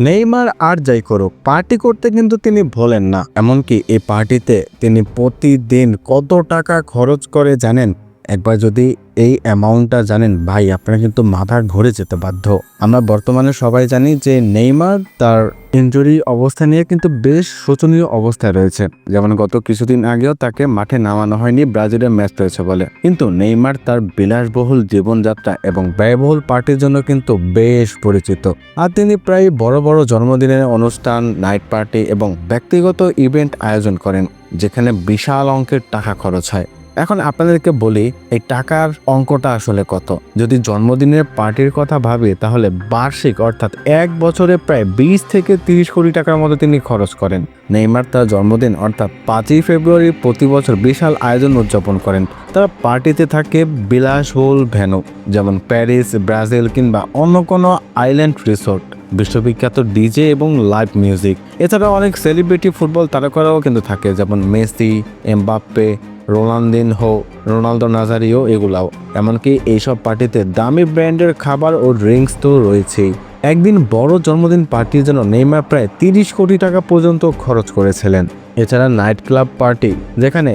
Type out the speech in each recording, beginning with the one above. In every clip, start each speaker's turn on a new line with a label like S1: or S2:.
S1: Neymar আর যাই করুক, party করতে কিন্তু তিনি ভোলেন না। এমনকি এই পার্টিতে তিনি প্রতিদিন কত টাকা খরচ করে জানেন? একবার যদি এই অ্যামাউন্টটা জানেন, ভাই, আপনারা কিন্তু মাথা ঘুরে যেতে বাধ্য। আমরা বর্তমানে সবাই জানি যে নেইমার তার ইনজুরি অবস্থা নিয়ে কিন্তু বেশ শোচনীয় অবস্থায় রয়েছে। যেমন গত কিছুদিন আগেও তাকে মাঠে নামানো হয়নি, ব্রাজিলের ম্যাচ রয়েছে বলে। কিন্তু নেইমার তার বিলাসবহুল জীবনযাত্রা এবং ব্যয়বহুল পার্টির জন্য কিন্তু বেশ পরিচিত। আর তিনি প্রায় বড় বড় জন্মদিনের অনুষ্ঠান, নাইট পার্টি এবং ব্যক্তিগত ইভেন্ট আয়োজন করেন, যেখানে বিশাল অঙ্কের টাকা খরচ হয়। এখন আপনাদেরকে বলি, এই টাকার অঙ্কটা আসলে কত? যদি জন্মদিনের পার্টির কথা ভাবি, তাহলে বার্ষিক, অর্থাৎ এক বছরে প্রায় বিশ থেকে তিরিশ কোটি টাকার মতো তিনি খরচ করেন। নেইমার তার জন্মদিন, অর্থাৎ পাঁচই ফেব্রুয়ারি প্রতি বছর বিশাল আয়োজন উদযাপন করেন। তারা পার্টিতে থাকে বিলাসবহুল ভেনু যেমন প্যারিস, ব্রাজিল কিংবা অন্য কোনো আইল্যান্ড রিসোর্ট। বিশ্ববিখ্যাত ডিজে এবং লাইভ মিউজিক। এছাড়াও অনেক সেলিব্রিটি ফুটবল তারকারাও কিন্তু থাকে, যেমন মেসি, এমবাপ্পে রোনালদিন হো রোনালদো নাজারিও এগুলাও। এমনকি এইসব পার্টিতে দামি ব্র্যান্ডের খাবার ও ড্রিঙ্কস তো রয়েছেই। একদিন বড় জন্মদিন পার্টির জন্য নেইমার প্রায় তিরিশ কোটি টাকা পর্যন্ত খরচ করেছিলেন। এছাড়া নাইট ক্লাব পার্টি, যেখানে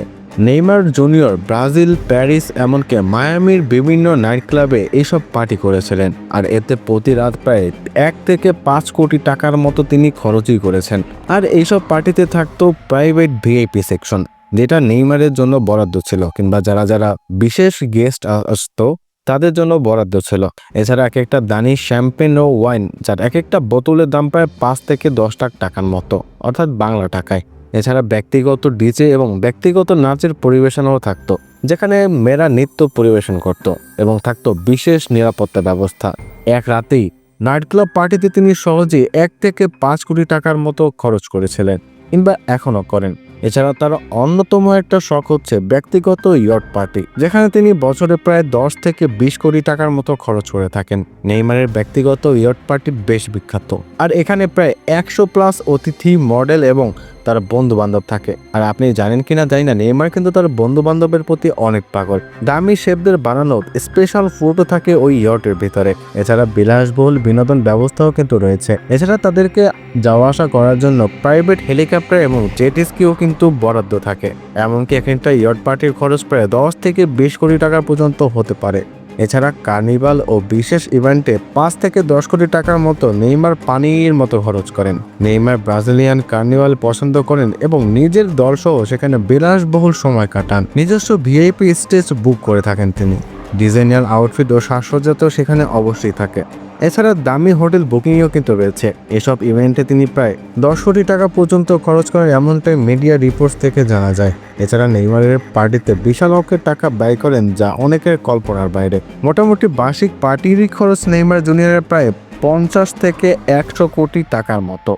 S1: নেইমার জুনিয়র ব্রাজিল, প্যারিস, এমনকি মায়ামির বিভিন্ন নাইট ক্লাবে এইসব পার্টি করেছিলেন। আর এতে প্রতি রাত প্রায় এক থেকে পাঁচ কোটি টাকার মতো তিনি খরচই করেছেন। আর এইসব পার্টিতে থাকতো প্রাইভেট ভিআইপি সেকশন, যেটা নেইমারের জন্য বরাদ্দ ছিল, কিংবা যারা যারা বিশেষ গেস্ট আসতো, তাদের জন্য বরাদ্দ ছিল। এছাড়া এক একটা দানি শ্যাম্পেন ও ওয়াইন, যার এক একটা বোতলের দাম প্রায় পাঁচ থেকে দশ লাখ টাকার মতো, অর্থাৎ বাংলা টাকায়। এছাড়া ব্যক্তিগত ডিজে এবং ব্যক্তিগত নাচের পরিবেশনও থাকতো, যেখানে মেয়েরা নৃত্য পরিবেশন করত এবং থাকতো বিশেষ নিরাপত্তা ব্যবস্থা। এক রাতেই নাইট ক্লাব পার্টিতে তিনি সহজেই এক থেকে পাঁচ কোটি টাকার মতো খরচ করেছিলেন কিংবা এখনও করেন। এছাড়া তার অন্যতম একটা শখ হচ্ছে ব্যক্তিগত ইয়ট পার্টি, যেখানে তিনি বছরে প্রায় দশ থেকে বিশ কোটি টাকার মতো খরচ করে থাকেন। নেইমারের ব্যক্তিগত ইয়ট পার্টি বেশ বিখ্যাত। আর এখানে প্রায় একশো প্লাস অতিথি, মডেল এবং তার বন্ধু বান্ধব থাকে। আর আপনি জানেন কিনা জানি না, নেইমার কিন্তু তার বন্ধু বান্ধবের প্রতি অনেক পাগল। দামি শেফদের বানানো স্পেশাল ফুডও থাকে ওই ইয়টের ভিতরে। এছাড়া বিলাসবহুল বিনোদন ব্যবস্থাও কিন্তু রয়েছে। এছাড়া তাদেরকে যাওয়া আসা করার জন্য প্রাইভেট হেলিকপ্টার এবং জেট স্কিও কিন্তু বরাদ্দ থাকে। এমনকি এখানটা ইয়ট পার্টির খরচ প্রায় দশ থেকে বিশ কোটি টাকা পর্যন্ত হতে পারে। এছাড়া কার্নিভাল ও বিশেষ ইভেন্টে পাঁচ থেকে দশ কোটি টাকার মতো নেইমার পানির মতো খরচ করেন। নেইমার ব্রাজিলিয়ান কার্নিভাল পছন্দ করেন এবং নিজের দলসহ সেখানে বিলাসবহুল সময় কাটান। নিজস্ব ভিআইপি স্টেজ বুক করে থাকেন তিনি। ডিজাইনার আউটফিট ও সাজসজ্জা তো সেখানে অবশ্যই থাকে। এছাড়া দামি হোটেল বুকিংও কিন্তু রয়েছে। এসব ইভেন্টে তিনি প্রায় দশ কোটি টাকা পর্যন্ত খরচ করেন এমনটাই মিডিয়া রিপোর্টস থেকে জানা যায়। এছাড়া নেইমারের পার্টিতে বিশাল অঙ্কের টাকা ব্যয় করেন যা অনেকের কল্পনার বাইরে। মোটামুটি বার্ষিক পার্টিরই খরচ নেইমার জুনিয়রের প্রায় পঞ্চাশ থেকে একশো কোটি টাকার মতো।